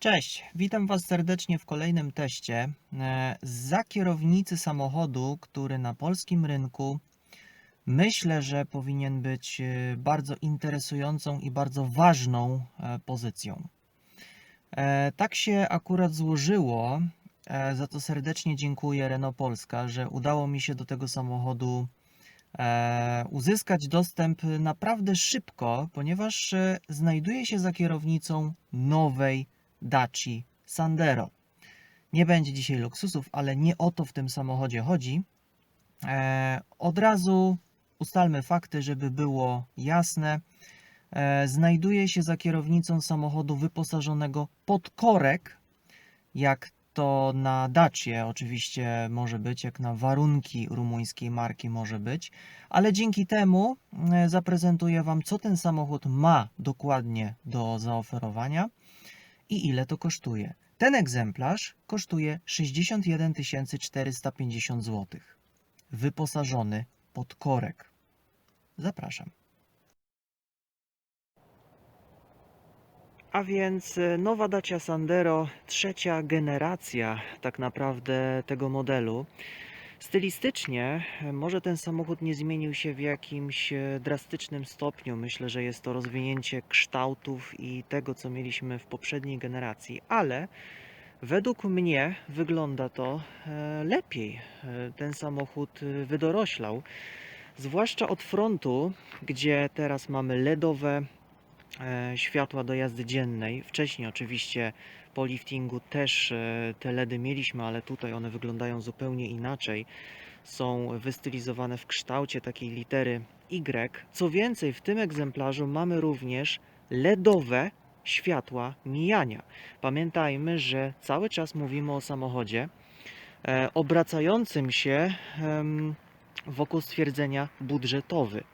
Cześć, witam Was serdecznie w kolejnym teście. E, Za kierownicy samochodu, który na polskim rynku myślę, że powinien być e, bardzo interesującą i bardzo ważną e, pozycją. Tak się akurat złożyło, za co serdecznie dziękuję Renault Polska, że udało mi się do tego samochodu uzyskać dostęp naprawdę szybko, ponieważ znajduje się za kierownicą nowej Daci Sandero. Nie będzie dzisiaj luksusów, ale nie o to w tym samochodzie chodzi. E, od razu ustalmy fakty, żeby było jasne. E, znajduje się za kierownicą samochodu wyposażonego pod korek, jak to na Dacie oczywiście może być, jak na warunki rumuńskiej marki może być, ale dzięki temu e, zaprezentuję Wam, co ten samochód ma dokładnie do zaoferowania i ile to kosztuje. Ten egzemplarz kosztuje 61 450 zł. Wyposażony pod korek. Zapraszam. A więc e, nowa Dacia Sandero, trzecia generacja tak naprawdę tego modelu. Stylistycznie e, może ten samochód nie zmienił się w jakimś e, drastycznym stopniu. Myślę, że jest to rozwinięcie kształtów i tego, co mieliśmy w poprzedniej generacji, ale według mnie wygląda to e, lepiej. Ten samochód wydoroślał, zwłaszcza od frontu, gdzie teraz mamy LEDowe światła do jazdy dziennej. Wcześniej oczywiście po liftingu też e, te LEDy mieliśmy, ale tutaj one wyglądają zupełnie inaczej. Są wystylizowane w kształcie takiej litery Y. Co więcej, w tym egzemplarzu mamy również LEDowe światła mijania. Pamiętajmy, że cały czas mówimy o samochodzie e, obracającym się wokół stwierdzenia budżetowy.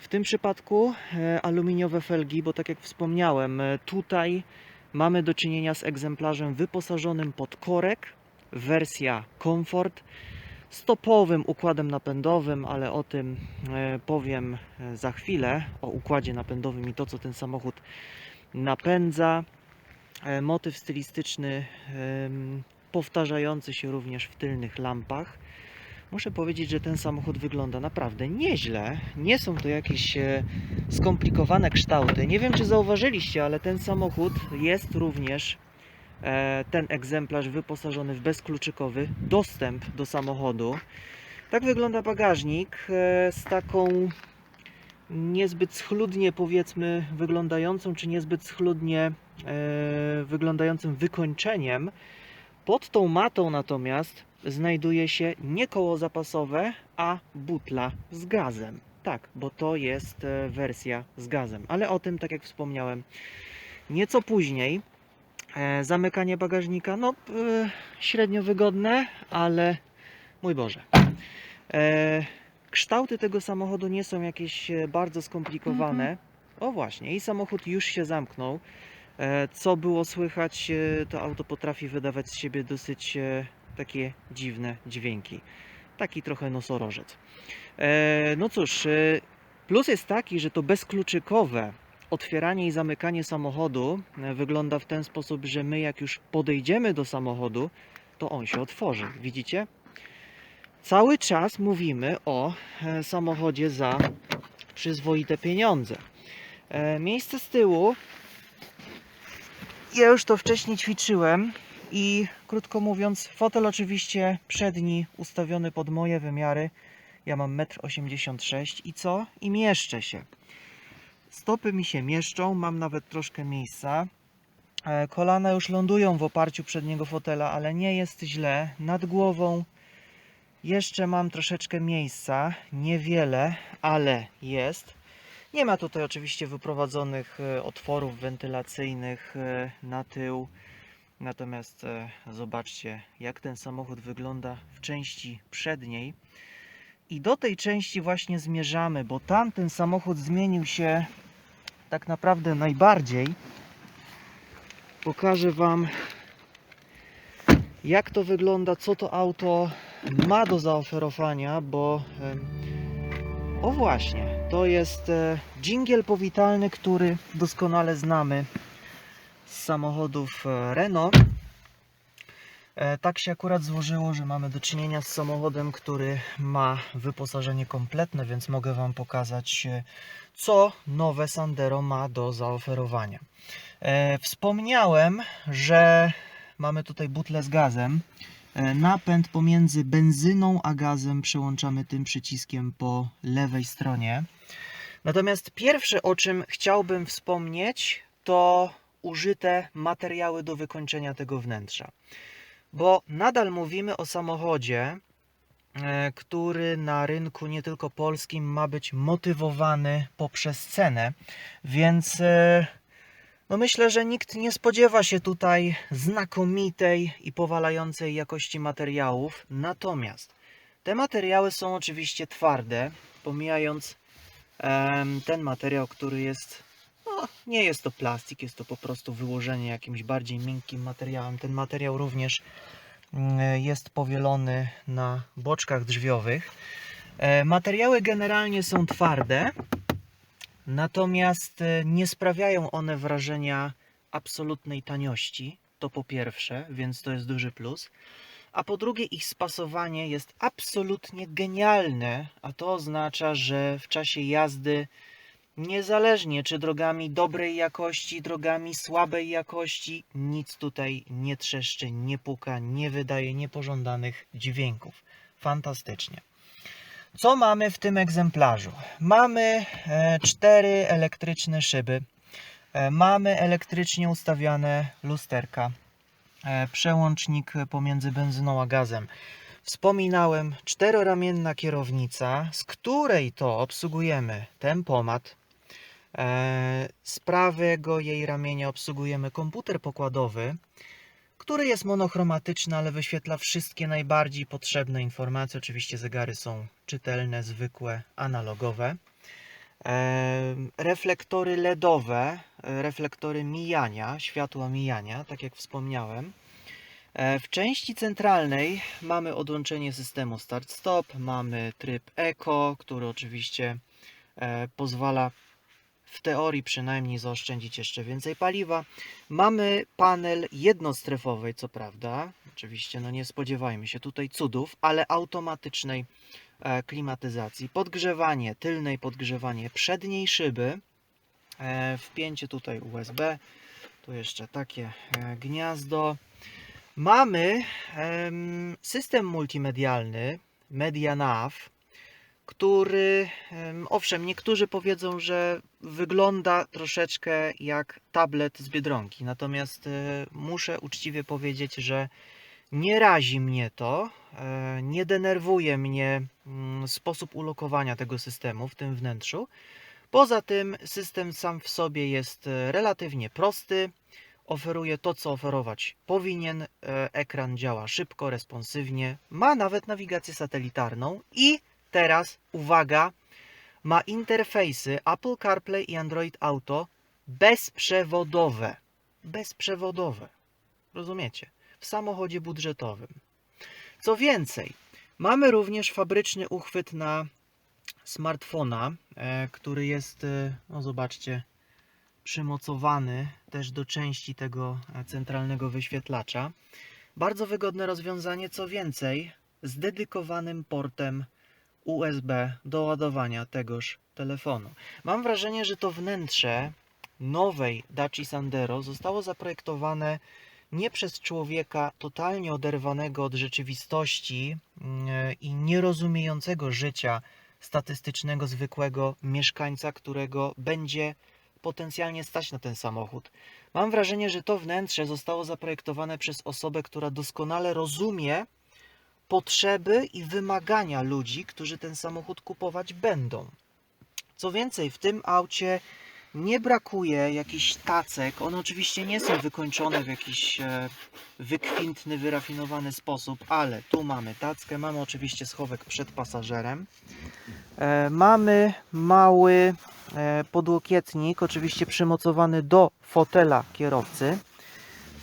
W tym przypadku e, aluminiowe felgi, bo tak jak wspomniałem, tutaj mamy do czynienia z egzemplarzem wyposażonym pod korek, wersja Comfort, z topowym układem napędowym, ale o tym e, powiem e, za chwilę, o układzie napędowym i to, co ten samochód napędza. E, Motyw stylistyczny powtarzający się również w tylnych lampach. Muszę powiedzieć, że ten samochód wygląda naprawdę nieźle. Nie są to jakieś e, skomplikowane kształty. Nie wiem, czy zauważyliście, ale ten samochód jest również e, ten egzemplarz wyposażony w bezkluczykowy dostęp do samochodu. Tak wygląda bagażnik e, z taką niezbyt schludnie powiedzmy wyglądającą, czy niezbyt schludnie wyglądającym wykończeniem. Pod tą matą natomiast znajduje się nie koło zapasowe, a butla z gazem. Tak, bo to jest e, wersja z gazem, ale o tym, tak jak wspomniałem, nieco później. E, Zamykanie bagażnika, no e, średnio wygodne, ale mój Boże. Kształty tego samochodu nie są jakieś bardzo skomplikowane. O właśnie, i samochód już się zamknął. Co było słychać, to auto potrafi wydawać z siebie dosyć takie dziwne dźwięki. Taki trochę nosorożec. E, No cóż, e, plus jest taki, że to bezkluczykowe otwieranie i zamykanie samochodu e, wygląda w ten sposób, że my jak już podejdziemy do samochodu, to on się otworzy. Widzicie? Cały czas mówimy o samochodzie za przyzwoite pieniądze. Miejsce z tyłu. Ja już to wcześniej ćwiczyłem i krótko mówiąc, fotel oczywiście przedni ustawiony pod moje wymiary. Ja mam 1,86 m i co? I mieszczę się. Stopy mi się mieszczą, mam nawet troszkę miejsca. E, Kolana już lądują w oparciu przedniego fotela, ale nie jest źle. Nad głową jeszcze mam troszeczkę miejsca, niewiele, ale jest. Nie ma tutaj oczywiście wyprowadzonych e, otworów wentylacyjnych e, na tył. Natomiast e, zobaczcie, jak ten samochód wygląda w części przedniej. I do tej części właśnie zmierzamy, bo tamten samochód zmienił się tak naprawdę najbardziej. Pokażę Wam, jak to wygląda, co to auto ma do zaoferowania, bo o właśnie, to jest e, dżingiel powitalny, który doskonale znamy samochodów e, Renault. E, Tak się akurat złożyło, że mamy do czynienia z samochodem, który ma wyposażenie kompletne, więc mogę Wam pokazać, e, co nowe Sandero ma do zaoferowania. Wspomniałem, że mamy tutaj butlę z gazem. Napęd pomiędzy benzyną a gazem przełączamy tym przyciskiem po lewej stronie. Natomiast pierwsze, o czym chciałbym wspomnieć, to użyte materiały do wykończenia tego wnętrza. Bo nadal mówimy o samochodzie, e, który na rynku nie tylko polskim ma być motywowany poprzez cenę, więc e, no myślę, że nikt nie spodziewa się tutaj znakomitej i powalającej jakości materiałów. Natomiast te materiały są oczywiście twarde, pomijając ten materiał, który jest. No, nie jest to plastik, jest to po prostu wyłożenie jakimś bardziej miękkim materiałem. Ten materiał również mm, jest powielony na boczkach drzwiowych. E, Materiały generalnie są twarde, natomiast e, nie sprawiają one wrażenia absolutnej taniości. To po pierwsze, więc to jest duży plus. A po drugie, ich spasowanie jest absolutnie genialne, a to oznacza, że w czasie jazdy, niezależnie czy drogami dobrej jakości, drogami słabej jakości, nic tutaj nie trzeszczy, nie puka, nie wydaje niepożądanych dźwięków. Fantastycznie. Co mamy w tym egzemplarzu? Mamy e, cztery elektryczne szyby, e, mamy elektrycznie ustawiane lusterka, e, przełącznik pomiędzy benzyną a gazem. Wspominałem, czteroramienna kierownica, z której to obsługujemy tempomat. E, Z prawego jej ramienia obsługujemy komputer pokładowy, który jest monochromatyczny, ale wyświetla wszystkie najbardziej potrzebne informacje. Oczywiście zegary są czytelne, zwykłe, analogowe. E, Reflektory LEDowe, e, reflektory mijania, światła mijania, tak jak wspomniałem. E, W części centralnej mamy odłączenie systemu start-stop, mamy tryb Eco, który oczywiście e, pozwala w teorii przynajmniej zaoszczędzić jeszcze więcej paliwa. Mamy panel jednostrefowej, co prawda. Oczywiście, no nie spodziewajmy się tutaj cudów, ale automatycznej e, klimatyzacji. Podgrzewanie tylnej, podgrzewanie przedniej szyby. E, wpięcie tutaj USB. Tu jeszcze takie e, gniazdo. Mamy em, system multimedialny MediaNav, który, em, owszem, niektórzy powiedzą, że wygląda troszeczkę jak tablet z Biedronki, natomiast e, muszę uczciwie powiedzieć, że nie razi mnie to, e, nie denerwuje mnie mm, sposób ulokowania tego systemu w tym wnętrzu. Poza tym system sam w sobie jest e, relatywnie prosty, oferuje to, co oferować powinien. Ekran działa szybko, responsywnie, ma nawet nawigację satelitarną i teraz uwaga, ma interfejsy Apple CarPlay i Android Auto bezprzewodowe. Bezprzewodowe. Rozumiecie? W samochodzie budżetowym. Co więcej, mamy również fabryczny uchwyt na smartfona, e, który jest, e, no zobaczcie, przymocowany też do części tego e, centralnego wyświetlacza. Bardzo wygodne rozwiązanie, co więcej, z dedykowanym portem USB do ładowania tegoż telefonu. Mam wrażenie, że to wnętrze nowej Daci Sandero zostało zaprojektowane nie przez człowieka totalnie oderwanego od rzeczywistości mm, i nierozumiejącego życia statystycznego, zwykłego mieszkańca, którego będzie potencjalnie stać na ten samochód. Mam wrażenie, że to wnętrze zostało zaprojektowane przez osobę, która doskonale rozumie potrzeby i wymagania ludzi, którzy ten samochód kupować będą. Co więcej, w tym aucie nie brakuje jakichś tacek. One oczywiście nie są wykończone w jakiś e, wykwintny, wyrafinowany sposób, ale tu mamy tackę, mamy oczywiście schowek przed pasażerem. E, mamy mały e, podłokietnik, oczywiście przymocowany do fotela kierowcy.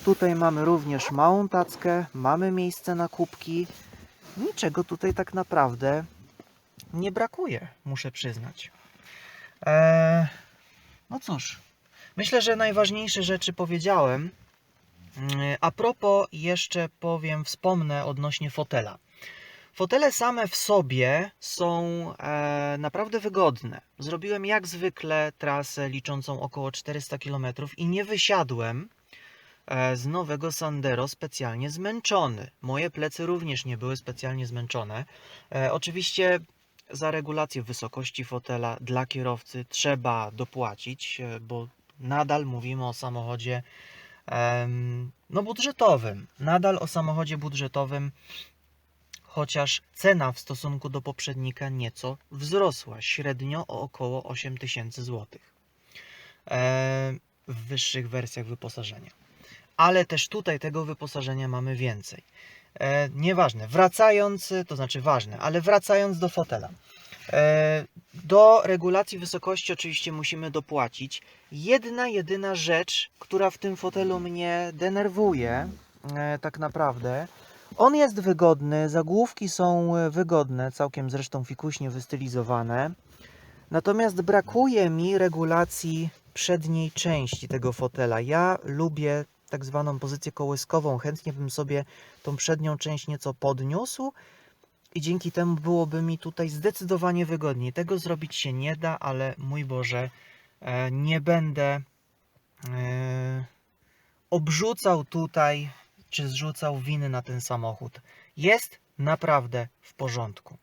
Tutaj mamy również małą tackę, mamy miejsce na kubki. Niczego tutaj tak naprawdę nie brakuje, muszę przyznać. E, no cóż, Myślę, że najważniejsze rzeczy powiedziałem. Mm, A propos, jeszcze powiem, wspomnę odnośnie fotela. Fotele same w sobie są e, naprawdę wygodne. Zrobiłem jak zwykle trasę liczącą około 400 km i nie wysiadłem z nowego Sandero specjalnie zmęczony. Moje plecy również nie były specjalnie zmęczone. E, oczywiście za regulację wysokości fotela dla kierowcy trzeba dopłacić, e, bo nadal mówimy o samochodzie no budżetowym. Nadal o samochodzie budżetowym, chociaż cena w stosunku do poprzednika nieco wzrosła, średnio o około 8000 zł e, w wyższych wersjach wyposażenia. Ale też tutaj tego wyposażenia mamy więcej. E, nieważne, wracając, to znaczy ważne, ale wracając do fotela. E, do regulacji wysokości oczywiście musimy dopłacić. Jedna, jedyna rzecz, która w tym fotelu mnie denerwuje, e, tak naprawdę, on jest wygodny, zagłówki są e, wygodne, całkiem zresztą fikuśnie wystylizowane. Natomiast brakuje mi regulacji przedniej części tego fotela. Ja lubię tak zwaną pozycję kołyskową. Chętnie bym sobie tą przednią część nieco podniósł i dzięki temu byłoby mi tutaj zdecydowanie wygodniej. Tego zrobić się nie da, ale mój Boże, e, nie będę e, obrzucał tutaj czy zrzucał winy na ten samochód. Jest naprawdę w porządku.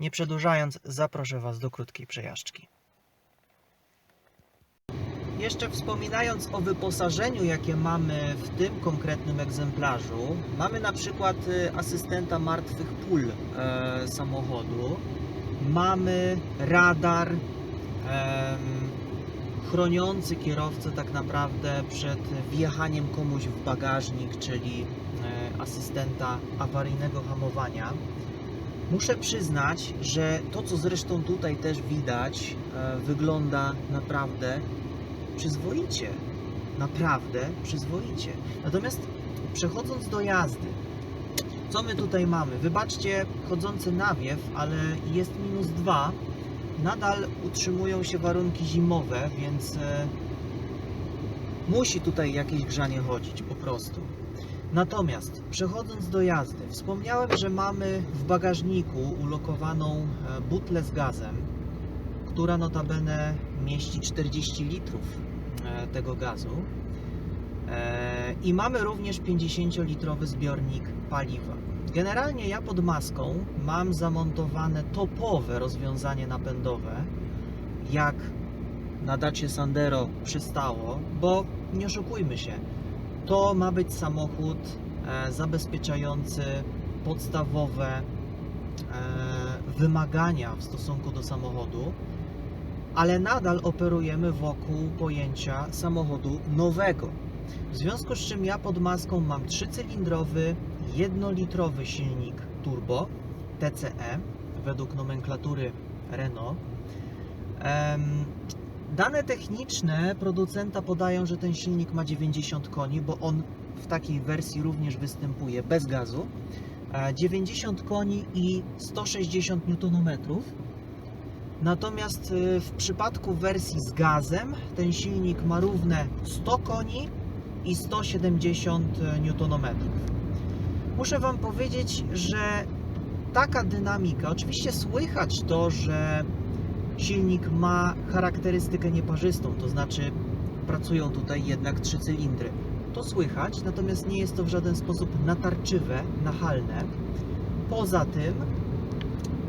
Nie przedłużając, zaproszę Was do krótkiej przejażdżki. Jeszcze wspominając o wyposażeniu, jakie mamy w tym konkretnym egzemplarzu, mamy na przykład y, asystenta martwych pól e, samochodu, mamy radar em, chroniący kierowcę tak naprawdę przed wjechaniem komuś w bagażnik, czyli e, asystenta awaryjnego hamowania. Muszę przyznać, że to co zresztą tutaj też widać, e, wygląda naprawdę przyzwoicie. Naprawdę przyzwoicie. Natomiast przechodząc do jazdy, co my tutaj mamy? Wybaczcie chodzący nawiew, ale jest minus 2. Nadal utrzymują się warunki zimowe, więc e, musi tutaj jakieś grzanie chodzić po prostu. Natomiast przechodząc do jazdy, wspomniałem, że mamy w bagażniku ulokowaną e, butlę z gazem, która notabene mieści 40 litrów tego gazu. E, I mamy również 50-litrowy zbiornik paliwa. Generalnie ja pod maską mam zamontowane topowe rozwiązanie napędowe, jak na dacie Sandero przystało, bo nie oszukujmy się, to ma być samochód e, zabezpieczający podstawowe e, wymagania w stosunku do samochodu, ale nadal operujemy wokół pojęcia samochodu nowego. W związku z czym ja pod maską mam trzycylindrowy, jednolitrowy silnik turbo TCE według nomenklatury Renault. Dane techniczne producenta podają, że ten silnik ma 90 koni, bo on w takiej wersji również występuje bez gazu. E, 90 koni i 160 Nm. Natomiast y, w przypadku wersji z gazem ten silnik ma równe 100 koni i 170 Nm. Muszę Wam powiedzieć, że taka dynamika, oczywiście słychać to, że silnik ma charakterystykę nieparzystą, to znaczy pracują tutaj jednak trzy cylindry. To słychać, natomiast nie jest to w żaden sposób natarczywe, nachalne. Poza tym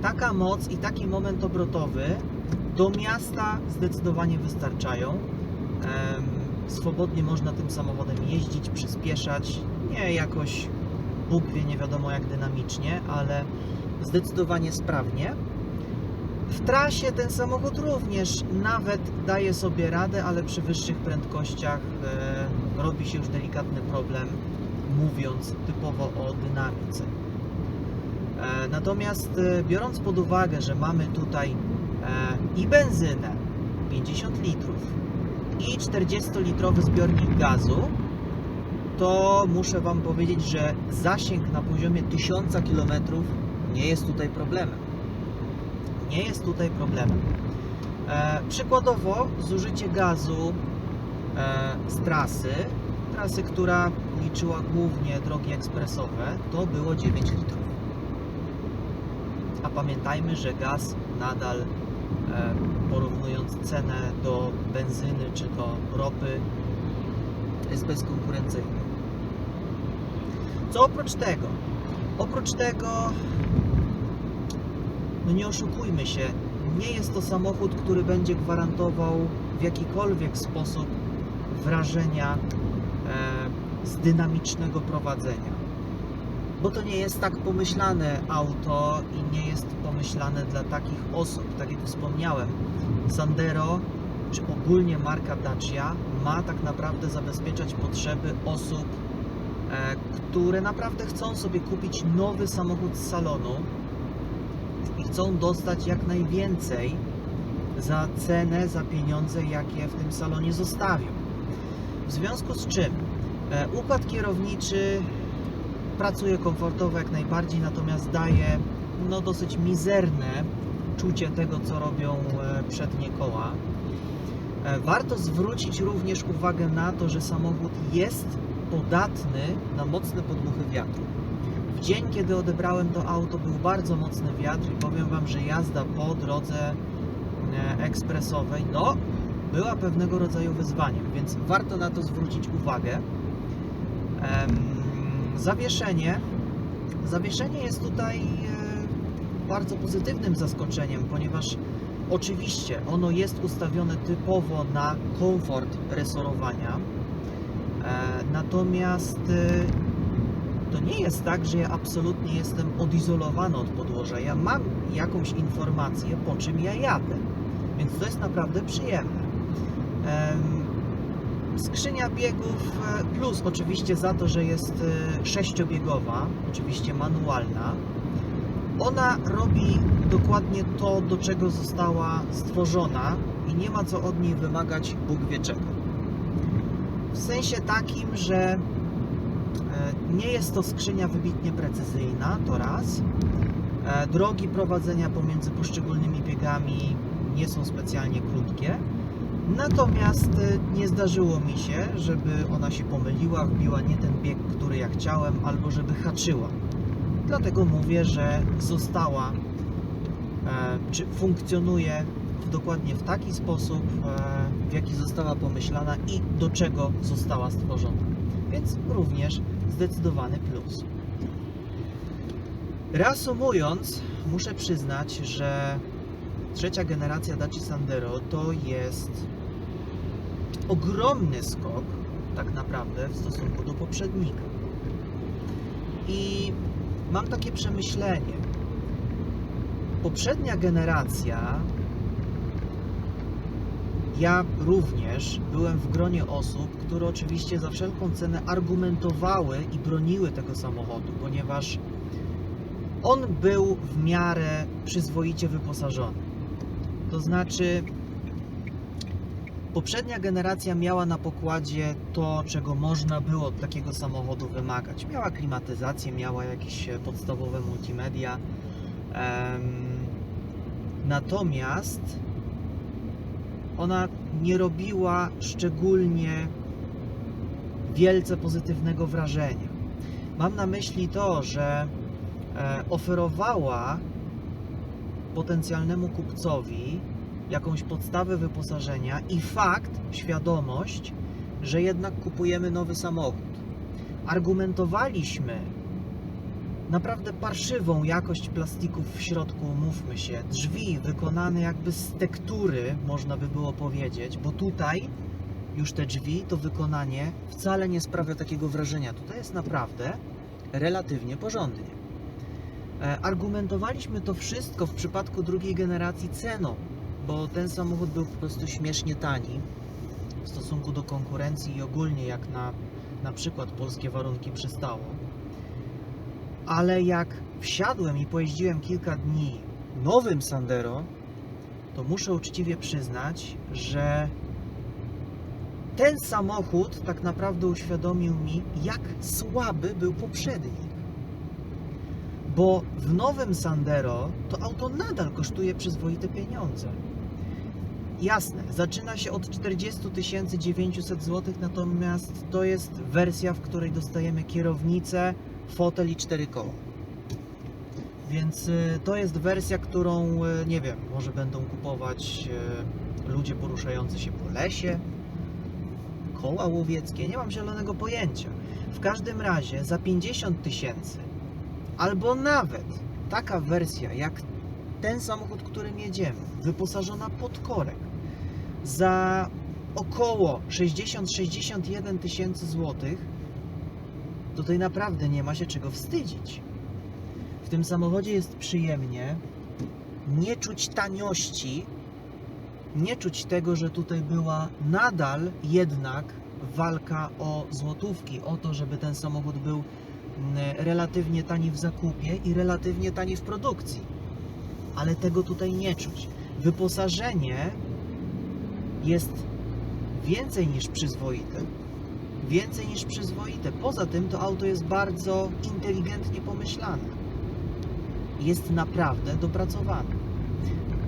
taka moc i taki moment obrotowy do miasta zdecydowanie wystarczają. Swobodnie można tym samochodem jeździć, przyspieszać, nie jakoś Bóg wie nie wiadomo jak dynamicznie, ale zdecydowanie sprawnie. W trasie ten samochód również nawet daje sobie radę, ale przy wyższych prędkościach robi się już delikatny problem, mówiąc typowo o dynamice. E, natomiast e, biorąc pod uwagę, że mamy tutaj e, i benzynę 50 litrów i 40-litrowy zbiornik gazu, to muszę Wam powiedzieć, że zasięg na poziomie 1000 km nie jest tutaj problemem nie jest tutaj problemem. E, przykładowo zużycie gazu e, z trasy, trasy, która liczyła głównie drogi ekspresowe, to było 9 litrów. A pamiętajmy, że gaz nadal, e, porównując cenę do benzyny czy do ropy, jest bezkonkurencyjny. Co oprócz tego? Oprócz tego, no nie oszukujmy się, nie jest to samochód, który będzie gwarantował w jakikolwiek sposób wrażenia e, z dynamicznego prowadzenia. Bo to nie jest tak pomyślane auto i nie jest pomyślane dla takich osób. Tak jak wspomniałem, Sandero czy ogólnie marka Dacia ma tak naprawdę zabezpieczać potrzeby osób, e, które naprawdę chcą sobie kupić nowy samochód z salonu i chcą dostać jak najwięcej za cenę, za pieniądze, jakie w tym salonie zostawią. W związku z czym e, układ kierowniczy pracuje komfortowo jak najbardziej, natomiast daje no, dosyć mizerne czucie tego, co robią e, przednie koła. E, Warto zwrócić również uwagę na to, że samochód jest podatny na mocne podmuchy wiatru. W dzień, kiedy odebrałem to auto, był bardzo mocny wiatr i powiem Wam, że jazda po drodze e, ekspresowej, no, była pewnego rodzaju wyzwaniem, więc warto na to zwrócić uwagę. Em, Zawieszenie. Zawieszenie jest tutaj e, bardzo pozytywnym zaskoczeniem, ponieważ oczywiście ono jest ustawione typowo na komfort resorowania. E, Natomiast e, to nie jest tak, że ja absolutnie jestem odizolowany od podłoża. Ja mam jakąś informację, po czym ja jadę. Więc to jest naprawdę przyjemne. Skrzynia biegów e, plus oczywiście za to, że jest e, sześciobiegowa, oczywiście manualna. Ona robi dokładnie to, do czego została stworzona i nie ma co od niej wymagać Bóg wie czego. W sensie takim, że e, nie jest to skrzynia wybitnie precyzyjna, to raz. Drogi prowadzenia pomiędzy poszczególnymi biegami nie są specjalnie krótkie. Natomiast e, nie zdarzyło mi się, żeby ona się pomyliła, wbiła nie ten bieg, który ja chciałem, albo żeby haczyła. Dlatego mówię, że została, e, czy funkcjonuje dokładnie w taki sposób, e, w jaki została pomyślana i do czego została stworzona. Więc również zdecydowany plus. Reasumując, muszę przyznać, że trzecia generacja Dacia Sandero to jest ogromny skok tak naprawdę w stosunku do poprzednika. I mam takie przemyślenie. Poprzednia generacja, ja również byłem w gronie osób, które oczywiście za wszelką cenę argumentowały i broniły tego samochodu, ponieważ on był w miarę przyzwoicie wyposażony. To znaczy, poprzednia generacja miała na pokładzie to, czego można było od takiego samochodu wymagać. Miała klimatyzację, miała jakieś e, podstawowe multimedia. Natomiast ona nie robiła szczególnie wielce pozytywnego wrażenia. Mam na myśli to, że e, oferowała potencjalnemu kupcowi jakąś podstawę wyposażenia i fakt, świadomość, że jednak kupujemy nowy samochód. Argumentowaliśmy naprawdę parszywą jakość plastików w środku, mówmy się, drzwi wykonane jakby z tektury, można by było powiedzieć, bo tutaj już te drzwi, to wykonanie wcale nie sprawia takiego wrażenia. Tutaj jest naprawdę relatywnie porządnie. E, Argumentowaliśmy to wszystko w przypadku drugiej generacji ceną, bo ten samochód był po prostu śmiesznie tani w stosunku do konkurencji i ogólnie jak na na przykład polskie warunki przystało. Ale jak wsiadłem i pojeździłem kilka dni nowym Sandero, to muszę uczciwie przyznać, że ten samochód tak naprawdę uświadomił mi, jak słaby był poprzedni. Bo w nowym Sandero to auto nadal kosztuje przyzwoite pieniądze. jasne, zaczyna się od 40 900 zł, natomiast to jest wersja, w której dostajemy kierownicę, fotel i cztery koła. Więc y, to jest wersja, którą, y, nie wiem, może będą kupować y, ludzie poruszający się po lesie, koła łowieckie, nie mam zielonego pojęcia. W każdym razie za 50 tysięcy, albo nawet taka wersja jak ten samochód, którym jedziemy, wyposażona pod korek, za około 60-61 tysięcy złotych, tutaj naprawdę nie ma się czego wstydzić. W tym samochodzie jest przyjemnie, nie czuć taniości, nie czuć tego, że tutaj była nadal jednak walka o złotówki, o to, żeby ten samochód był relatywnie tani w zakupie i relatywnie tani w produkcji. Ale tego tutaj nie czuć. Wyposażenie jest więcej niż przyzwoite. Więcej niż przyzwoite. Poza tym to auto jest bardzo inteligentnie pomyślane. Jest naprawdę dopracowane.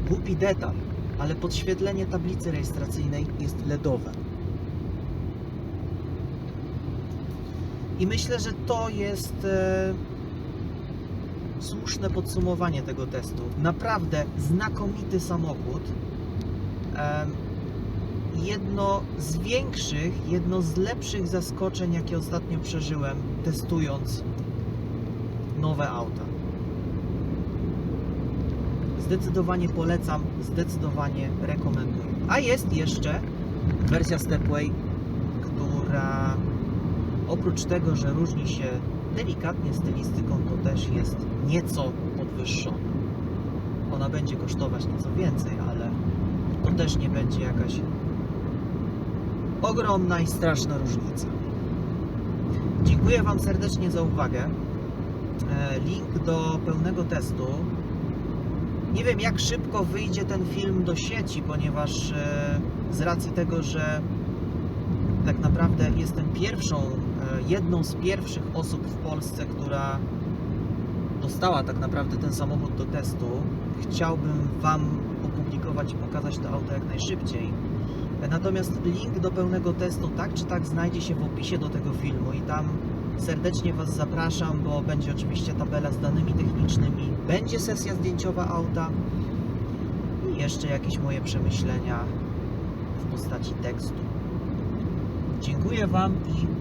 Głupi detal, ale podświetlenie tablicy rejestracyjnej jest LEDowe. I myślę, że to jest e, słuszne podsumowanie tego testu. Naprawdę znakomity samochód. Em, jedno z większych, jedno z lepszych zaskoczeń, jakie ostatnio przeżyłem, testując nowe auta. Zdecydowanie polecam, zdecydowanie rekomenduję. A jest jeszcze wersja Stepway, która oprócz tego, że różni się delikatnie stylistyką, to też jest nieco podwyższona. Ona będzie kosztować nieco więcej, ale to też nie będzie jakaś ogromna i straszna różnica. Dziękuję Wam serdecznie za uwagę. E, Link do pełnego testu. Nie wiem, jak szybko wyjdzie ten film do sieci, ponieważ e, z racji tego, że tak naprawdę jestem pierwszą, jedną z pierwszych osób w Polsce, która dostała tak naprawdę ten samochód do testu, chciałbym Wam opublikować i pokazać to auto jak najszybciej. Natomiast link do pełnego testu tak czy tak znajdzie się w opisie do tego filmu i tam serdecznie Was zapraszam, bo będzie oczywiście tabela z danymi technicznymi, będzie sesja zdjęciowa auta i jeszcze jakieś moje przemyślenia w postaci tekstu. Dziękuję Wam i